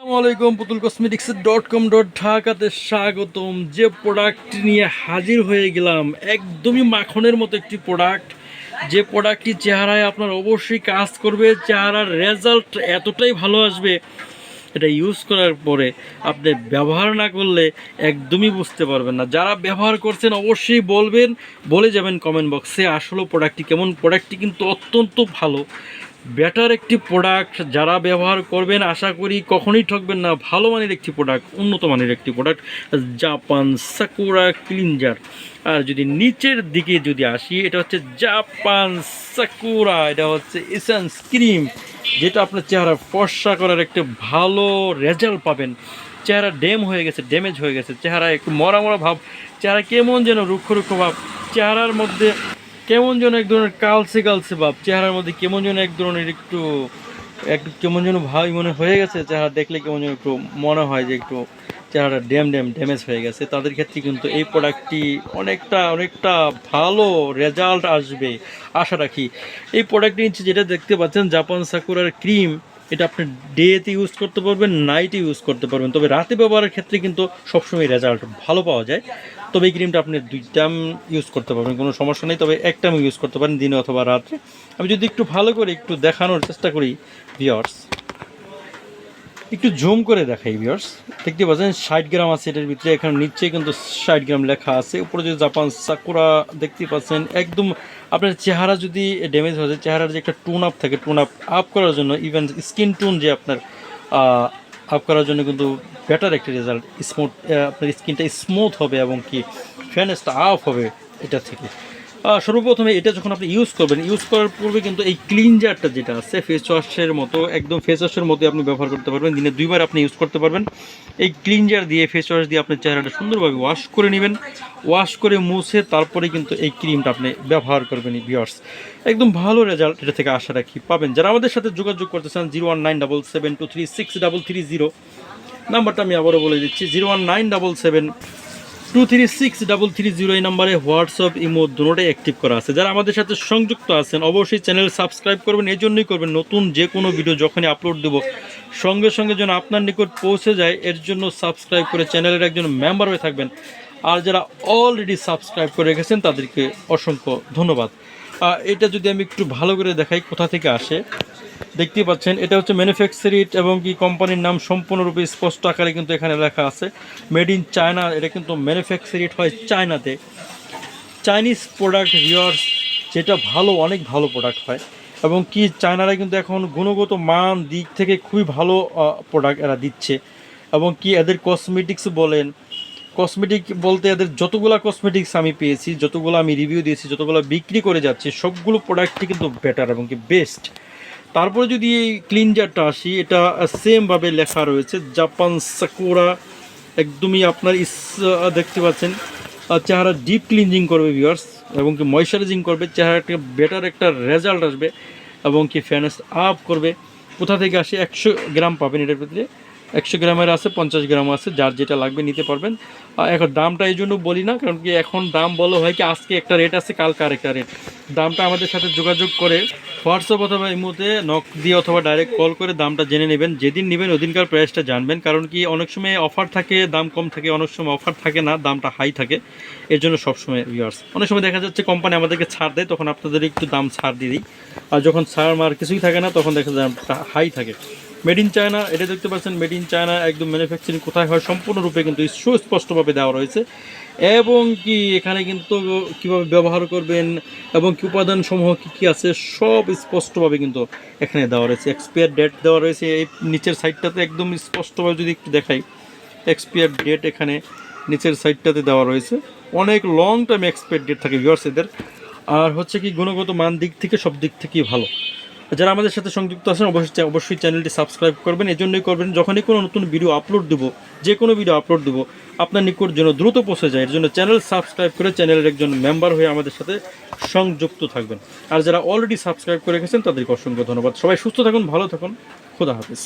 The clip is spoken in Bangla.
আসসালামু আলাইকুম, পুতুল কসমেটিক্স ডট কম ডট ঢাকাতে স্বাগতম। যে প্রোডাক্ট নিয়ে হাজির হয়ে গেলাম, একদমই মাখনের মতো একটি প্রোডাক্ট যে প্রোডাক্টটি চেহারায় আপনার অবশ্যই কাজ করবে, চেহারার রেজাল্ট এতটাই ভালো আসবে, এটা ইউজ করার পরে আপনি ব্যবহার না করলে একদমই বুঝতে পারবেন না। যারা ব্যবহার করছেন, অবশ্যই বলবেন, বলে যাবেন কমেন্ট বক্সে আসলে প্রোডাক্টটি কেমন। প্রোডাক্টটি কিন্তু অত্যন্ত ভালো। বেটার একটি প্রোডাক্ট যারা ব্যবহার করবেন, আশা করি কখনোই ঠকবেন না। ভালো মানের একটি প্রোডাক্ট উন্নত মানের একটি প্রোডাক্ট জাপান সাকুরা ক্লিনজার আর যদি নিচের দিকে যদি আসি, এটা হচ্ছে জাপান সাকুরা এটা হচ্ছে এসেন্স ক্রিম যেটা আপনার চেহারা ফর্সা করার একটা ভালো রেজাল্ট পাবেন। চেহারা ড্যাম হয়ে গেছে, ড্যামেজ হয়ে গেছে। চেহারা একটু মরা মরা ভাব, চেহারা কেমন যেন রুক্ষ রুক্ষ ভাব। চেহারার মধ্যে কেমন যেন এক ধরনের কালসে কালসে ভাব। চেহারার মধ্যে কেমন যেন এক ধরনের একটু একটু কেমন যেন ভাই মনে হয়ে গেছে, চেহারা দেখলে কেমন যেন একটু মনে হয় যে একটু চেহারাটা ড্যাম ড্যাম, ড্যামেজ হয়ে গেছে। তাদের ক্ষেত্রে কিন্তু এই প্রোডাক্টটি অনেকটা অনেকটা ভালো রেজাল্ট আসবে, আশা রাখি। এই প্রোডাক্টটি নিচ্ছে যেটা দেখতে পাচ্ছেন, জাপান সাকুরার ক্রিম এটা আপনি ডেতে ইউজ করতে পারবেন নাইটে ইউজ করতে পারবেন। তবে রাতে ব্যবহারের ক্ষেত্রে কিন্তু সবসময় রেজাল্ট ভালো পাওয়া যায়। তবে এই ক্রিমটা আপনি দুই টাইম ইউজ করতে পারবেন, কোনো সমস্যা নেই। তবে এক টাইম ইউজ করতে পারেন দিনে অথবা রাত্রে। আমি যদি একটু ভালো করে একটু দেখানোর চেষ্টা করি ভিওর্স একটু জুম করে দেখাই ভিওর্স দেখতে পাচ্ছেন, ষাট গ্রাম আছে এটার ভিতরে। এখানে নিচে কিন্তু ষাট গ্রাম লেখা আছে। উপরে যে জাপান সাকুরা দেখতে পাচ্ছেন, একদম আপনার চেহারা যদি ড্যামেজ হয়ে যায়, চেহারার যে একটা টোন আপ থাকে টোন আপ আপ করার জন্য ইভেন স্কিন টোন যে আপনার আপ করার জন্য কিন্তু বেটার একটা রেজাল্ট স্মুথ আপনার স্কিনটা স্মুথ হবে এবং কি ফ্যানেসটা আপ হবে এটা থেকে। সর্বপ্রথমে এটা যখন আপনি ইউজ করবেন ইউজ করার পূর্বে কিন্তু এই ক্লিনজারটা যেটা আছে ফেস ওয়াশের মতো, একদম ফেস ওয়াশের মতো আপনি ব্যবহার করতে পারবেন। দিনে দুইবার আপনি ইউজ করতে পারবেন। এই ক্লিনজার দিয়ে ফেস ওয়াশ দিয়ে আপনার চেহারাটা সুন্দরভাবে ওয়াশ করে নেবেন। ওয়াশ করে মুছে তারপরে কিন্তু এই ক্রিমটা আপনি ব্যবহার করবেন ভিওর্স একদম ভালো রেজাল্ট এটা থেকে আশা রাখি পাবেন। যারা আমাদের সাথে যোগাযোগ করতে চান zero one nine double seven two three six double three zero নাম্বারটা আমি আবারও বলে দিচ্ছি zero one nine double seven two three six double three zero এই নাম্বারে হোয়াটসঅ্যাপ ইমো দুটোটাই অ্যাক্টিভ করা আছে। যারা আমাদের সাথে সংযুক্ত আছেন, অবশ্যই চ্যানেল সাবস্ক্রাইব করবেন। এই জন্যই করবেন, নতুন যে কোনো ভিডিও যখনই আপলোড দেবো, সঙ্গে সঙ্গে যেন আপনার নিকট পৌঁছে যায়, এর জন্য সাবস্ক্রাইব করে চ্যানেলের একজন মেম্বার হয়ে থাকবেন। আর যারা অলরেডি সাবস্ক্রাইব করে রেখেছেন, তাদেরকে অসংখ্য ধন্যবাদ। এটা যদি আমি একটু ভালো করে দেখাই কোথা থেকে আসে দেখতেই পাচ্ছেন, এটা হচ্ছে ম্যানুফ্যাকচারিট এবং কি কোম্পানির নাম সম্পূর্ণরূপে স্পষ্ট আকারে কিন্তু এখানে লেখা আছে। মেড ইন চায়না এটা কিন্তু ম্যানুফ্যাকচারিট হয় চায়নাতে। চাইনিজ প্রোডাক্ট ভিওয়ার্স যেটা ভালো, অনেক ভালো প্রোডাক্ট হয়। এবং কি চায়নারা কিন্তু এখন গুণগত মান দিক থেকে খুবই ভালো প্রোডাক্ট এরা দিচ্ছে। এবং কি এদের কসমেটিক্স বলেন কসমেটিক বলতে এদের যতগুলো কসমেটিক্স আমি পেয়েছি, যতগুলো আমি রিভিউ দিয়েছি, যতগুলো বিক্রি করে যাচ্ছি, সবগুলো প্রোডাক্টই কিন্তু বেটার এবং কি বেস্ট তারপরে যদি এই ক্লিনজারটা আসি, এটা সেমভাবে লেখা রয়েছে জাপান সাকুরা একদমই আপনার ইস দেখতে পাচ্ছেন। চেহারা ডিপ ক্লিনজিং করবে ভিউয়ার্স এবং কি ময়শ্চারাইজিং করবে, চেহারা একটা বেটার একটা রেজাল্ট আসবে, এবং কি ফ্যানেস আপ করবে। কোথা থেকে আসে? একশো গ্রাম পাবেন এটার ভিতরে। একশো গ্রামের আছে, পঞ্চাশ গ্রাম আছে, যার যেটা লাগবে নিতে পারবেন। এখন দামটা এই জন্য বলি না, কারণ কি এখন দাম বলো হয় কি আজকে একটা রেট আছে, কালকে আরেকটা রেট দামটা আমাদের সাথে যোগাযোগ করে হোয়াটসঅ্যাপ অথবা এই মুহূর্তে নক দিয়ে অথবা ডাইরেক্ট কল করে দামটা জেনে নেবেন। যেদিন নেবেন ওদিনকার প্রাইসটা জানবেন, কারণ কি অনেক সময় অফার থাকে, দাম কম থাকে, অনেক সময় অফার থাকে না, দামটা হাই থাকে। এর জন্য সবসময় ভিউয়ার্স অনেক সময় দেখা যাচ্ছে কোম্পানি আমাদেরকে ছাড় দেয়, তখন আপনাদের একটু দাম ছাড় দিয়ে দিই। আর যখন ছাড় মার কিছুই থাকে না, তখন দেখা যায় হাই থাকে। মেড ইন চায়না এটা দেখতে পাচ্ছেন মেড ইন চায়না একদম ম্যানুফ্যাকচারিং কোথায় হয় সম্পূর্ণরূপে কিন্তু সুস্পষ্টভাবে দেওয়া রয়েছে। এবং কি এখানে কিন্তু কীভাবে ব্যবহার করবেন এবং কি উপাদান সমূহ কী কী আছে, সব স্পষ্টভাবে কিন্তু এখানে দেওয়া রয়েছে। এক্সপায়ার ডেট দেওয়া রয়েছে, এই নিচের সাইডটাতে একদম স্পষ্টভাবে যদি একটু দেখাই এক্সপায়ার ডেট এখানে নিচের সাইডটাতে দেওয়া রয়েছে। অনেক লং টাইম এক্সপায়ার ডেট থাকে ভিউয়ার্স এদের। আর হচ্ছে কি, গুণগত মান দিক থেকে সব দিক থেকেই ভালো। যারা আমাদের সাথে সংযুক্ত আছেন, অবশ্যই অবশ্যই চ্যানেলটি সাবস্ক্রাইব করবেন। এজন্যই করবেন, যখনই কোনো নতুন ভিডিও আপলোড দেবো, যে কোনো ভিডিও আপলোড দেবো, আপনার নিকট যেন দ্রুত পৌঁছে যায়। এর জন্য চ্যানেল সাবস্ক্রাইব করে চ্যানেলের একজন মেম্বার হয়ে আমাদের সাথে সংযুক্ত থাকবেন। আর যারা অলরেডি সাবস্ক্রাইব করে গেছেন, তাদেরকে অসংখ্য ধন্যবাদ। সবাই সুস্থ থাকুন, ভালো থাকুন। খোদা হাফিজ।